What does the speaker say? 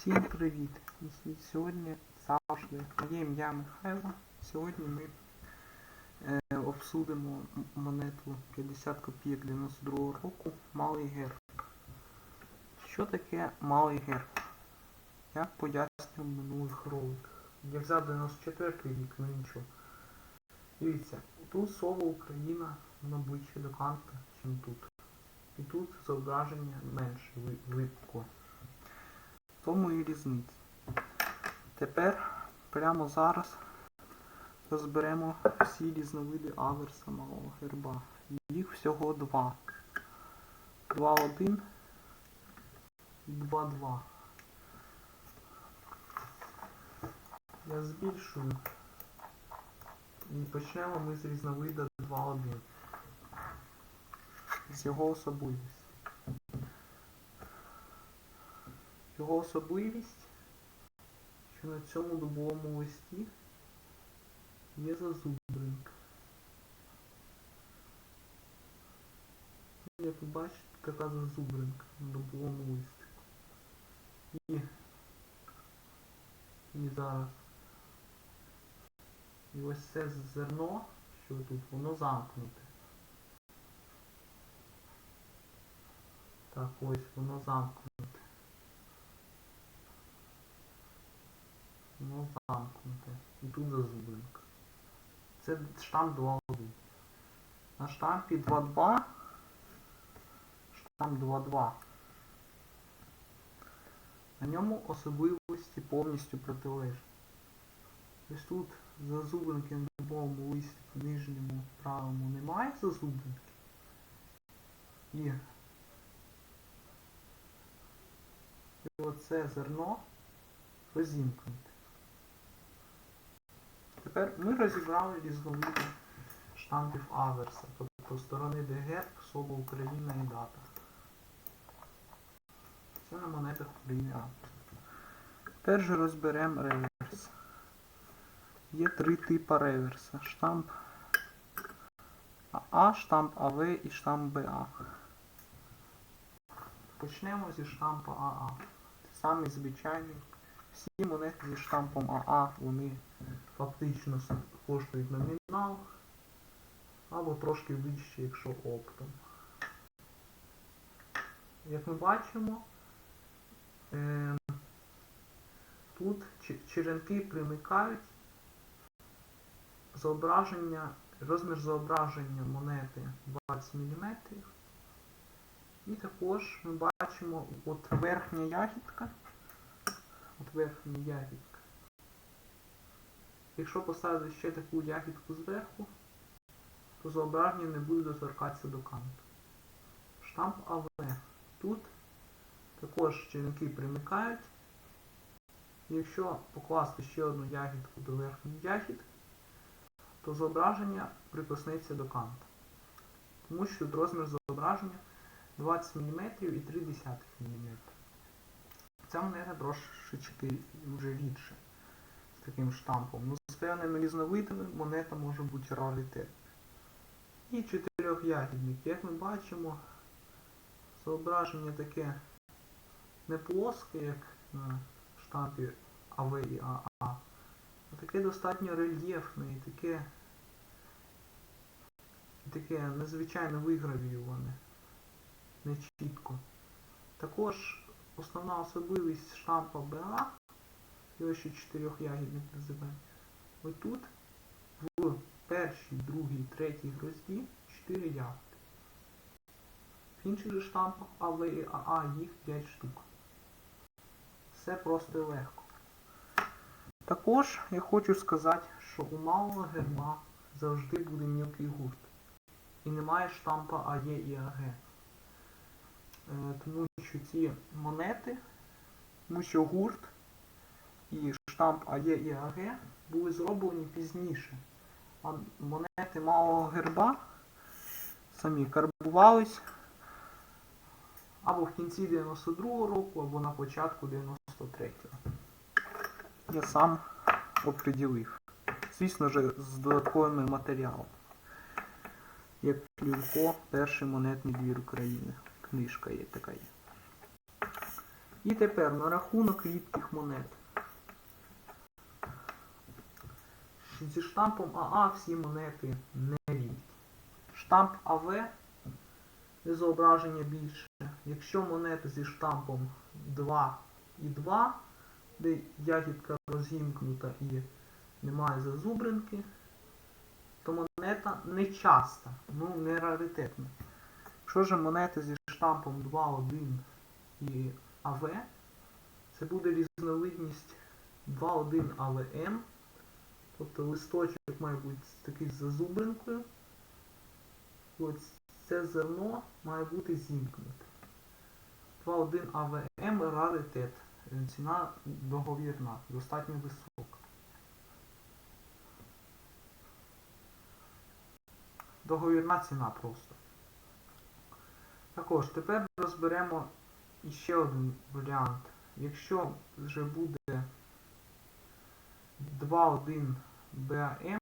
Всім привіт! Сьогодні завжди моє ім'я Михайло. Сьогодні ми е, обсудимо монету 50 копійок 92 року Малий герб. Що таке малий герб? Я пояснив минулих роликах. Я взяв 94 рік, ну нічого. Дивіться, тут слово Україна воно ближче до канта, ніж тут. І тут зображення менше ви- випукло. В тому і різниця. Тепер прямо зараз розберемо всі різновиди аверса малого герба. Їх всього два. 2.1 і 2.2. Я збільшую. І почнемо ми з різновида 2.1. З його особливості. Його особливість, що на цьому дубовому листі є зазубринка. Як ви бачите, така зазубринка на дубовому листику. І, і зараз. І ось це зерно, що тут, воно замкнуте. Так, ось воно замкнуте. Воно замкнуте. І тут зазубринка. Це штамп 2.1. На штампі 2.2. Штамп 2.2. На ньому особливості повністю протилежні. Ось тут зазубринки на дубовому листі нижньому правому немає зазубринки. І, і оце зерно розімкнуте. Тепер ми розібрали різновиди штампів аверса, тобто сторони герб, слово Україна і дата. Це на монетах України аверс. Тепер же розберемо реверс. Є три типи реверса. Штамп АА, штамп АВ і штамп БА. Почнемо зі штампа АА. Самий звичайний. Всі монети зі штампом АА, вони фактично коштують номінал або трошки вище, якщо оптом. Як ми бачимо, ем, тут черенки примикають зображення, розмір зображення монети 20 мм. І також ми бачимо от верхня ягідка. От верхня ягідка. Якщо поставити ще таку ягідку зверху, то зображення не буде доторкатися до канту. Штамп АВ. Тут також черенки примикають. Якщо покласти ще одну ягідку до верхньої ягідки, то зображення прикоснеться до канта. Тому що тут розмір зображення 20 мм і 0,3 мм. Ця монета трошечки вже рідше з таким штампом. Ну, з певними різновидами монета може бути раритет. І чотирьохягідник. Як ми бачимо, зображення таке не плоске, як на штампі АВ і АА, а таке достатньо рельєфне і таке, таке надзвичайно вигравіюване, не чітко. Також основна особливість штампа БА, його ще чотирьохягідник називають, ось тут в першій, другій, третій грозді 4 ягоди. В інших же штампах АВ і АА їх 5 штук. Все просто і легко. Також я хочу сказати, що у малого герба завжди буде мілкий гурт. І немає штампа АЕ і АГ. Е, тому що ці монети, тому що гурт і штамп АЕ і АГ були зроблені пізніше. А монети малого герба самі карбувались або в кінці 92-го року, або на початку 93-го. Я сам оприділив. Звісно ж, з додатковими матеріалами. Як Люлько, перший монетний двір України. Книжка є така є. І тепер на рахунок рідких монет. Зі штампом АА всі монети не рідкі. Штамп АВ зображення більше. Якщо монета зі штампом 2 і 2, де ягідка розімкнута і немає зазубринки, то монета не часта, ну не раритетна. Якщо ж монета зі штампом 2.1 і АВ, це буде різновидність 2.1 АВМ, тобто листочок має бути такий з зазубринкою. Ось це зерно має бути зімкнуте. 2.1 АВМ раритет. Ціна договірна, достатньо висока. Договірна ціна просто. Також тепер розберемо іще один варіант. Якщо вже буде 2.1 BAM,